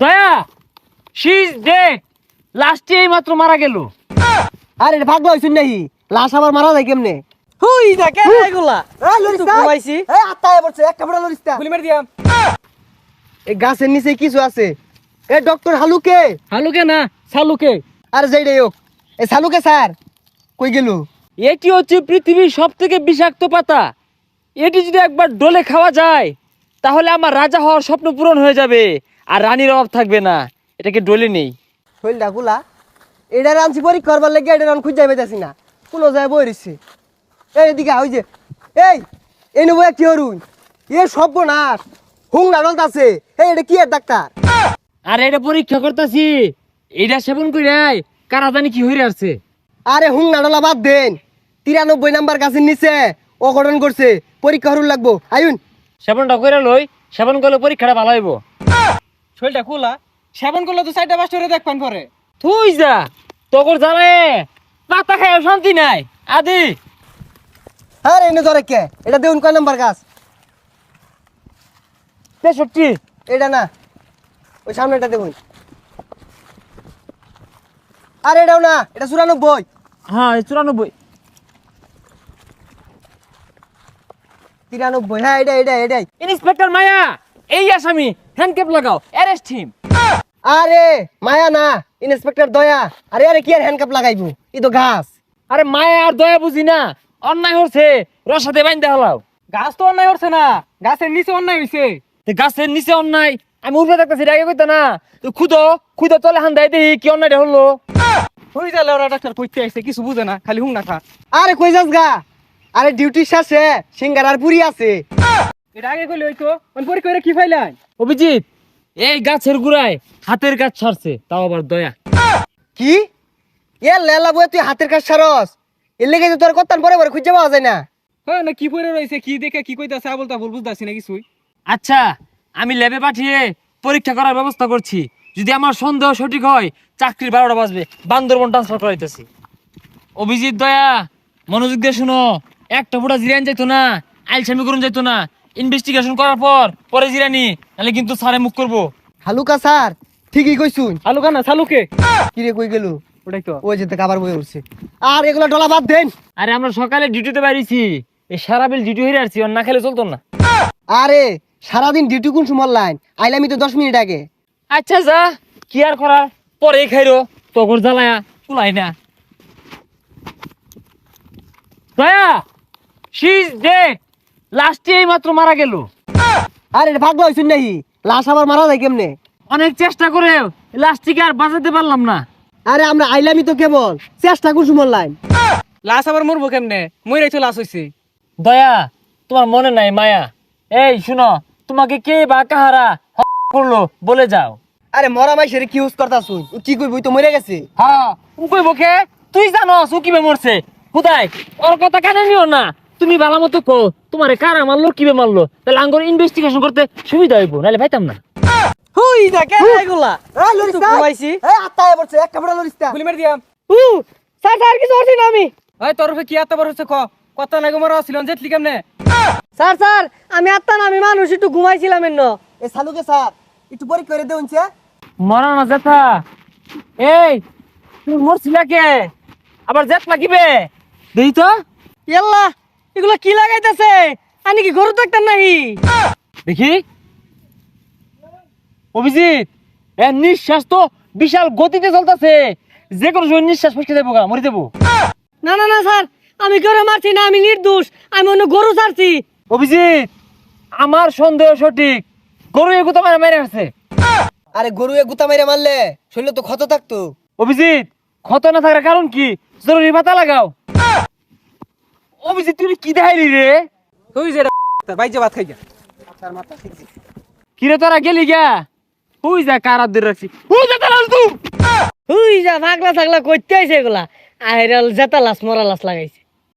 দয়া she is dead লাস্টে এই মাত্র মারা গেল। আরে এটা ভাগলা হইছুন নাহি লাশ আবার মারা যায় কেমনে? হুই না কে এগুলা? এই লরিস তো ঘুমাইছি। এই আত্মায় পড়ছে এক কাপড়া লরিস গুলি মেরে দিয়াম। এই গাছের নিচে কিছু আছে। A doctor হালুকে? হালুকে না সালুকে। আরে যাই রে হোক। এ সালুকে স্যার কই গেল? এটি হচ্ছে পৃথিবীর সব থেকে বিষাক্ত পাতা। এটি যদি একবার ডলে খাওয়া যায় তাহলে আমার রাজা হওয়ার স্বপ্ন পূরণ হয়ে যাবে। আর রানীর অভাব থাকবে না এটাকে ডলে নেই? হইলডা গুলা এটা রানছি পরীক্ষা করবার লাগে এটা রান খুঁজে পাইতাছি না কোনো যায় বই রইছে। এই এদিকে ওই যে এই এই নেব কি হরুন এ সব নাশ হুং নাডল আছে এই এটা কি এর ডাক্তার? আর এটা পরীক্ষা করতেছি এটা সেবন করে কারা জানি কি হয়ে আসছে। আরে হুং নাডলা বাদ দেন তিরানব্বই নাম্বার গাছের নিচে অঘটন করছে পরীক্ষা হরুন লাগবো আয়ুন। সেবনটা করে লই সেবন করলে পরীক্ষাটা ভালো হইব। শরীরটা খোলা সেবন করলে তো চারটা পাঁচটা দেখ পান পরে। তুই যা তোর জ্বালায় পাতা খায় শান্তি নাই। আদি। আরে এনে ধরে কে? এটা দেউন কয় নাম্বার গাছ? তেষট্টি। এটা না ওই সামনেটা দেখুন আরে এটাও না এটা চুরানব্বই। হ্যাঁ চুরানব্বই। তিরানব্বই হ্যাঁ এটা এটা এটাই। ইন্সপেক্টর মায়া এই আসামি। হ্যান্ডক্যাপ লাগাও অ্যারেস্ট হিম আরে মায়া না ইন্সপেক্টর দয়া। আরে আরে কি আর হ্যান্ডকাপ লাগাইবো? ই তো ঘাস। আরে মায়া আর দয়া বুঝি না। অন্যায় হচ্ছে রসাতে বাইন্দা হলাও। গাছ তো অন্যায় করছে না গাছের নিচে অন্যায় হইছে। তো গাছের নিচে অন্যায় আমি উঠে থাকতেছি আগে কইতা না। তো খুদো খুদো তলে হান দেয় দেখি কি অন্যায়টা হলো? হই যালে ওরা ডাক্তার কইতে আইছে কিছু বুঝে না খালি হুং না খা। আরে কই যাস গা? আরে ডিউটি শেষে সিঙ্গার আর পুরি আছে। এটা আগে কইলে হইতো কি ফাইলাই অভিজিৎ এই গাছের গুড়ায় হাতের গাছ ছাড়ছে তাও আবার দয়া। কি? এ লেলা তুই হাতের কাজ সারস এর লেগে তো তোর কত্তান পরে পরে খুঁজে পাওয়া যায় না। হ্যাঁ না কি পরে রয়েছে কি দেখে কি কইতাছে আবল তাবল বুঝতাছি না কিছুই। আচ্ছা আমি ল্যাবে পাঠিয়ে পরীক্ষা করার ব্যবস্থা করছি। যদি আমার সন্দেহ সঠিক হয় চাকরির বারোটা বাজবে বান্দরবন ট্রান্সফার করাইতেছি। অভিজিৎ দয়া মনোযোগ দিয়ে শুনো একটা ফুটা জিরান যাইতো না আইলসামি করুন যাইতো না ইনভেস্টিগেশন করার পর পরে জিরানি নাহলে কিন্তু স্যারে মুখ করব। হালুকা স্যার ঠিকই কইছুন। হালুকা না চালুকে কি রে কই গেল? ওটাই তো। ওই যেতে কাবার বই উঠছে। আর এগুলো ডলা বাদ দেন। আরে আমরা সকালে ডিউটিতে বাইরেছি। এই সারা বিল ডিউটি হয়ে আসছি ওর না খেলে চলতো না। আরে সারাদিন ডিউটি কোন সময় লাইন? আইলামি তো দশ মিনিট আগে। আচ্ছা যা কি আর করার? পরে খাইরো তগর জ্বালায়া চুলাই না। দয়া শি ইজ ডেড লাস্টে এই মাত্র মারা গেল। আরে এটা ভাগলা হইছুন নাহি লাশ আবার মারা যায় কেমনে? অনেক চেষ্টা করে লাস্টিকে আর বাঁচাতে পারলাম না। আরে আমরা আইলামি তো কেবল। চেষ্টা সময় লাইন লাশ আবার মরবো কেমনে? মইরাই তো লাশ হইছে। দয়া তোমার মনে নাই মায়া? এই শুনো তোমাকে কে বা কাহারা করল বলে যাও। আরে মরা মাইসের কি ইউজ করতা শুন ও কি কইবই তো মরে গেছে। হ্যাঁ উকই বকে তুই জানো ও কিবে মরছে। খুদাই ওর কথা কানে নিও না। তুমি ভালো মতো কো তোমারে কারা মারলো কিবে মারলো? তাহলে আঙ্গর ইনভেস্টিগেশন করতে সুবিধা হইব নাহলে পাইতাম না। হুই না কে এগুলা এই লরিস তো ঘুমাইছি। এই আত্মায় পড়ছে এক কাপড়া লরিস তা গুলি মেরে দিয়াম। উ স্যার স্যার কিছু হচ্ছে না আমি। ওই তোর কি বড় হচ্ছে ক? কত নাগে মরা ছিল জেতলি কেমনে? স্যার স্যার আমি আত্মা না আমি মানুষ একটু ঘুমাইছিলাম এন্ন এ সালুকে স্যার একটু পরীক্ষা করে দেউন চে মরা না জেঠা এই তুমি মরছিলা কে? আবার জেট লাগিবে দেই তো। ইয়াল্লা। এগুলো কি লাগাইতেছে? আনি কি গরু নাহি দেখি। অভিজিৎ এ নিঃশ্বাস তো বিশাল গতিতে চলতেছে। যে কোনো সময় নিঃশ্বাস ফসকে যাব গা মরে যাব। না না না স্যার আমি গরু মারছি না আমি নির্দোষ আমি অন্য গরু ছাড়ছি। অভিজিৎ আমার সন্দেহ সঠিক। গরু এগুতো মারা মেরে আসছে আরে গরু এ গুতা মেরে মারলে শরীরে তো ক্ষত থাকতো। অভিজিৎ ক্ষত না থাকার কারণ কি? জরুরি পাতা লাগাও। অভিজিৎ তুই কি দেখাইলি রে? তুই যে বাইজে ভাত খাই যা কিরে তোরা গেলি গা? হুই যা কারা দূর রাখছি হুই যা তালাস তুই হুই যা ভাগলা থাকলা করতে আইছে এগুলা। আইরাল জেতা মরালাস মরা লাস লাগাইছে।